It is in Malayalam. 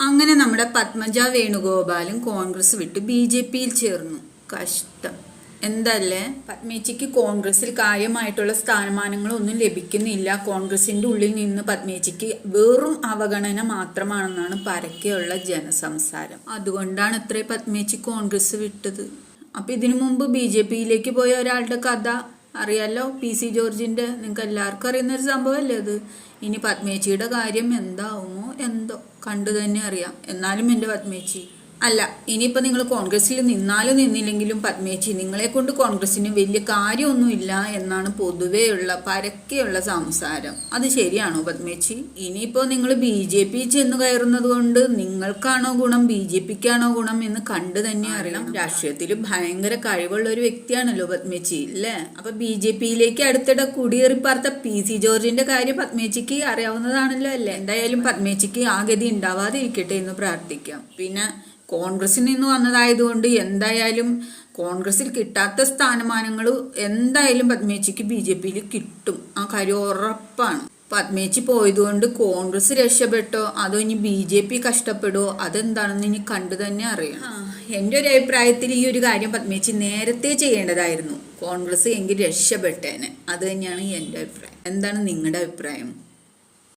അങ്ങനെ നമ്മുടെ പത്മജ വേണുഗോപാലും കോൺഗ്രസ് വിട്ട് ബി ജെ പിയിൽ ചേർന്നു. കഷ്ടം. എന്തല്ലേ? പത്മേച്ചിക്ക് കോൺഗ്രസിൽ കാര്യമായിട്ടുള്ള സ്ഥാനമാനങ്ങളൊന്നും ലഭിക്കുന്നില്ല. കോൺഗ്രസിന്റെ ഉള്ളിൽ നിന്ന് പത്മേച്ചിക്ക് വെറും അവഗണന മാത്രമാണെന്നാണ് പരക്കെയുള്ള ജനസംസാരം. അതുകൊണ്ടാണ് ഇത്രേ പത്മേച്ചി കോൺഗ്രസ് വിട്ടത്. അപ്പൊ ഇതിനു മുമ്പ് ബി ജെ പിയിലേക്ക് പോയ ഒരാളുടെ കഥ അറിയാലോ? പി സി ജോർജിന്റെ? നിങ്ങൾക്ക് എല്ലാവർക്കും അറിയുന്ന ഒരു സംഭവമല്ലേ അത്? ഇനി പത്മേച്ചിയുടെ കാര്യം എന്താവുമോ? എന്തോ. കണ്ടു തന്നെ അറിയാം. എന്നാലും എന്റെ പത്മേച്ചി അല്ല ഇനിയിപ്പോൾ നിങ്ങൾ കോൺഗ്രസ്സിൽ നിന്നാലും നിന്നില്ലെങ്കിലും പത്മേച്ചി നിങ്ങളെ കൊണ്ട് കോൺഗ്രസ്സിന് വലിയ കാര്യമൊന്നുമില്ല എന്നാണ് പൊതുവെയുള്ള പരക്കെയുള്ള സംസാരം. അത് ശരിയാണോ പത്മേച്ചി? ഇനിയിപ്പോൾ നിങ്ങൾ ബി ജെ പി ചെന്ന് കയറുന്നത് കൊണ്ട് നിങ്ങൾക്കാണോ ഗുണം ബി ജെ പിക്കാണോ ഗുണം എന്ന് കണ്ടു തന്നെ അറിയണം. രാഷ്ട്രീയത്തിൽ ഭയങ്കര കഴിവുള്ള ഒരു വ്യക്തിയാണല്ലോ പത്മേച്ചി അല്ലേ? അപ്പൊ ബി ജെ പിയിലേക്ക് അടുത്തിടെ കുടിയേറി പാർത്ത പി സി ജോർജിന്റെ കാര്യം പത്മേച്ചിക്ക് അറിയാവുന്നതാണല്ലോ അല്ലേ? എന്തായാലും പത്മേച്ചിക്ക് ആ ഗതി ഉണ്ടാവാതിരിക്കട്ടെ എന്ന് പ്രാർത്ഥിക്കാം. പിന്നെ കോൺഗ്രസിൽ നിന്ന് വന്നതായതുകൊണ്ട് എന്തായാലും കോൺഗ്രസിൽ കിട്ടാത്ത സ്ഥാനമാനങ്ങൾ എന്തായാലും പത്മേച്ചിക്ക് ബി ജെ പിയിൽ കിട്ടും. ആ കാര്യം ഉറപ്പാണ്. പത്മേച്ചി പോയതുകൊണ്ട് കോൺഗ്രസ് രക്ഷപ്പെട്ടോ അതോ ഇനി ബി ജെ പി കഷ്ടപ്പെടുമോ അതെന്താണെന്ന് ഇനി കണ്ടു തന്നെ അറിയണം. എന്റെ ഒരു അഭിപ്രായത്തിൽ ഈ ഒരു കാര്യം പത്മേച്ചി നേരത്തെ ചെയ്യേണ്ടതായിരുന്നു. കോൺഗ്രസ് എങ്കിൽ രക്ഷപ്പെട്ടേനെ. അത് തന്നെയാണ് എന്റെ അഭിപ്രായം. എന്താണ് നിങ്ങളുടെ അഭിപ്രായം?